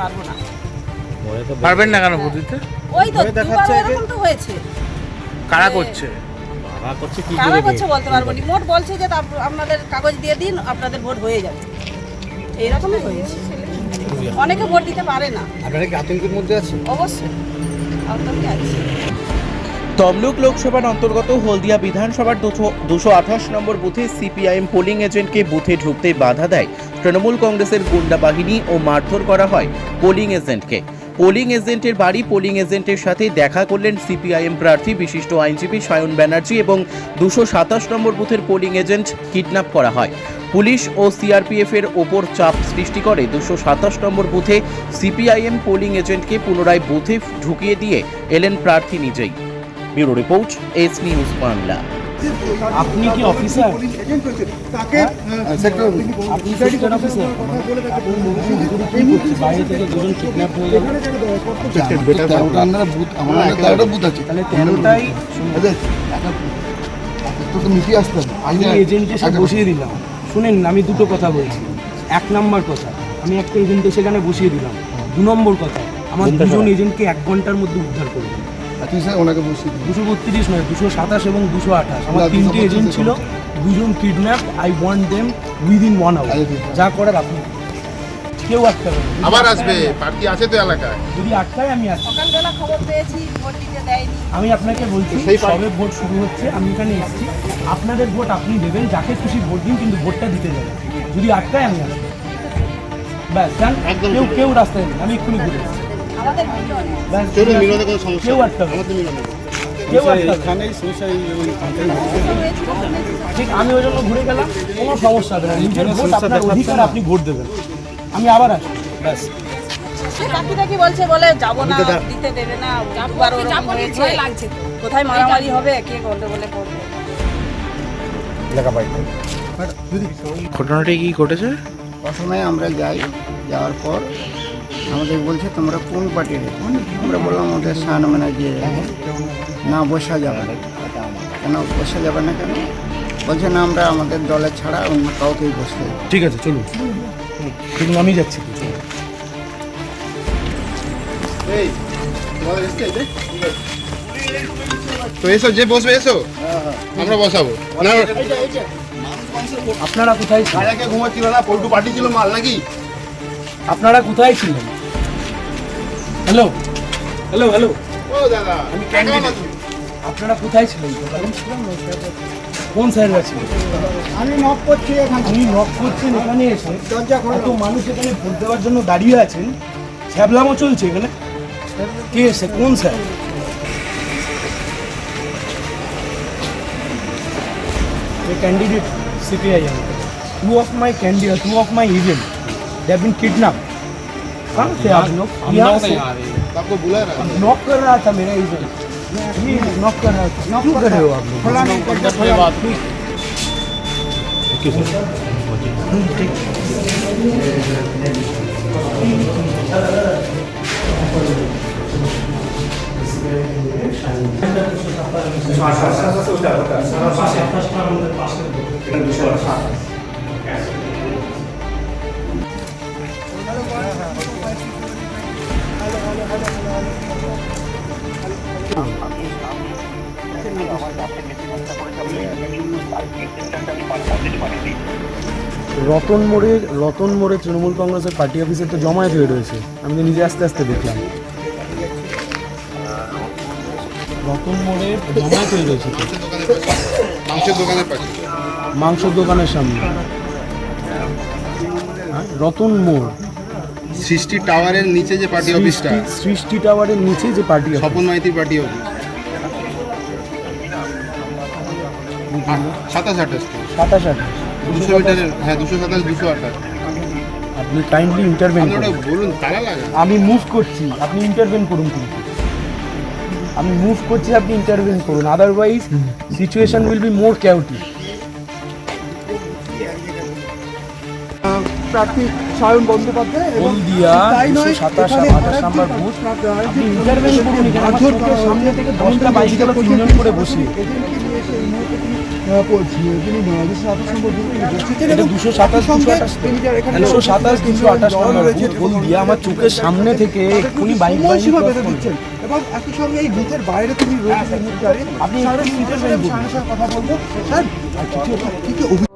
পারব না। পারবেন না কেন ভোট দিতে ওই তো দুবার এরকম তো হয়েছে। কারা করছে? কারা করছে বলতে পারব না। মোট বলছে যে আপনাদের কাগজ দিয়ে দিন আপনাদের ভোট হয়ে যাবে। এইরকমই হয়েছে। অনেকে ভোট দিতে পারে না। আপনারা কি আতঙ্কের মধ্যে আছেন? অবশ্যই। আতঙ্কে আছে। তমলুক লোকসভার অন্তর্গত হলদিয়া বিধানসভার দুশো আঠাশ নম্বর বুথে সিপিআইএম পোলিং এজেন্টকে বুথে ঢুকতে বাধা দেয় তৃণমূল কংগ্রেসের গুন্ডা বাহিনী ও মারধর করা হয়। পোলিং এজেন্টকে পোলিং এজেন্টের বাড়ি পোলিং এজেন্টের সাথে দেখা করলেন সিপিআইএম প্রার্থী, বিশিষ্ট আইনজীবী সায়ন ব্যানার্জি এবং দুশো সাতাশ নম্বর বুথের পোলিং এজেন্ট কিডন্যাপ করা হয়। পুলিশ ও সিআরপিএফ এর ওপর চাপ সৃষ্টি করে। দুশো সাতাশ নম্বর বুথে সিপিআইএম পোলিং এজেন্টকে পুনরায় বুথে ঢুকিয়ে দিয়ে এলেন প্রার্থী নিজেই। Bureau report S news Bangla. আপনি কি অফিসার আপনি সেক্টর অফিসার বাইরে থেকে দুজন কিডন্যাপ হয়ে গেল। তেরোটা আমরা বুথ আমার তেরোটা বুথ আছে। তাহলে তেরোটাই তো তো মিটিয়ে আসতে হবে। আমি এজেন্টে সব বসিয়ে দিলাম। শুনেন আমি দুটো কথা বলছি। এক নাম্বার কথা আমি একটা এজেন্টে সেখানে বসিয়ে দিলাম। দু নম্বর কথা আমার দুজন এজেন্টকে এক ঘণ্টার মধ্যে উদ্ধার করবেন তুই স্যার ওনাকে বসিয়ে দুশো বত্রিশ নয় দুশো সাতাশ এবং দুশো আঠাশ। আমার তিনটে এজেন্ট ছিল দুজন kidnap I want them within one hour যা করার আপনি কেউ আটকাবে আবার আসবে প্রার্থী আছে তো এলাকায়? যদি আটকায় আমি আসি সকালবেলা খবর পেয়েছি ভোট দিতে দেয়নি। আমি আপনাকে বলছি সবে ভোট শুরু হচ্ছে আমি এখানে এসেছি। আপনাদের ভোট আপনি দেবেন যাকে খুশি ভোট দিন কিন্তু ভোটটা দিতে যাবেন যদি আটকায় আমি আসব। ব্যাস কেউ কেউ রাস্তায় নেই। আমি এক্ষুনি ঘুরে মিলন মিলনে কোনো সমস্যা। আমাদের মিলনে। ঠিক আমি ওই জন্য ঘুরে গেলাম কোনো সমস্যা হবে না। নিজের ভোট আপনার অধিকার আপনি ভোট দেবেন। আমি আবার ব্যাস। ডাকি বলছে বলে যাব না দিতে দেবে না দুবার ওরকম হয়েছে। কোথায় মারামারি হবে কে করবে বলে ঘটনাটা কি ঘটেছে? প্রথমে আমরা যাই যাওয়ার পর আমাদের বলছে তোমরা কোন পার্টির আমরা বললাম আমাদের সান ম্যানেজার না বসা যাবে না। কেন বসা যাবে না কেন? বলছে না আমরা আমাদের দলে ছাড়া অন্য কাউকেই বসতে। ঠিক আছে চলুন। চলুন আমি যাচ্ছি তো এসো যে বসবে এসো। আমরা বসাবো। আপনারা কোথায় ঘুমাচ্ছিল না পল্টু পার্টি ছিল মাল নাকি? আপনারা কোথায় ছিলেন? হ্যালো হ্যালো হ্যালো ও দাদা আমি ক্যান্ডিডেট আপনারা কোথায় ছিলেন? কোন স্যাররা ছিলেন আমি নক করছি এখানে। আপনি নক করছেন এখানে এসে। এত মানুষ এখানে ভোট দেওয়ার জন্য দাঁড়িয়ে আছেন। ছ্যাবলামো চলছে এখানে। কে এসে? কোন sir CPIM. Two of my candidate, two of my agent, they have been kidnapped. कहाँ से आप लोग यहाँ से? आपको बुला रहा है? नॉक कर रहा था मेरा इधर। ये नॉक कर रहा था। क्यों कर रहे हो आप लोग? फलाने नहीं करते फलाने बात okay sir Terima kasih. Ratan মোড়ে রতন মোড়ে তৃণমূল কংগ্রেসের পার্টি অফিসে তো জমায়েত হয়ে রয়েছে। আমি তো নিজে আস্তে আস্তে দেখলাম। রতন মোড়ে জমায়েত হয়ে রয়েছে মাংসের দোকানের পাশে মাংসের দোকানের সামনে। হ্যাঁ, রতন মোড়। সৃষ্টি টাওয়ারের নিচে যে পার্টি অফিসটা। সৃষ্টি- টাওয়ারের নিচে যে পার্টি অফিস। স্বপন মাইতির পার্টি অফিস। সাতাশ আঠাশ। সাতাশ আঠাশ। দুশো মিটারের হ্যাঁ দুশো সাতাশ দুশো আঠাশ। আপনি কাইন্ডলি ইন্টারভেন বলুন তালা লাগে। আমি মুভ করছি। আপনি ইন্টারভেন করুন কিন্তু। আমি মুভ করছি আপনি ইন্টারভেন করুন। Otherwise situation will be more ক্যাউটি প্রার্থী সায়ন বন্দ্যোপাধ্যায় হলদিয়া দুশো সাতাশ আঠাশ নাম্বার বুথ। সামনে থেকে দশটা তিনজন করে বসিয়ে দুশো সাতাশ দুশো নম্বর হলদিয়া আমার চোখের সামনে থেকে এক্ষুনি বাইক দিচ্ছেন। এবং একই সঙ্গে এই বুথের বাইরে তিনি রয়েছেন। আপনি কথা বলব। স্যার কি কি-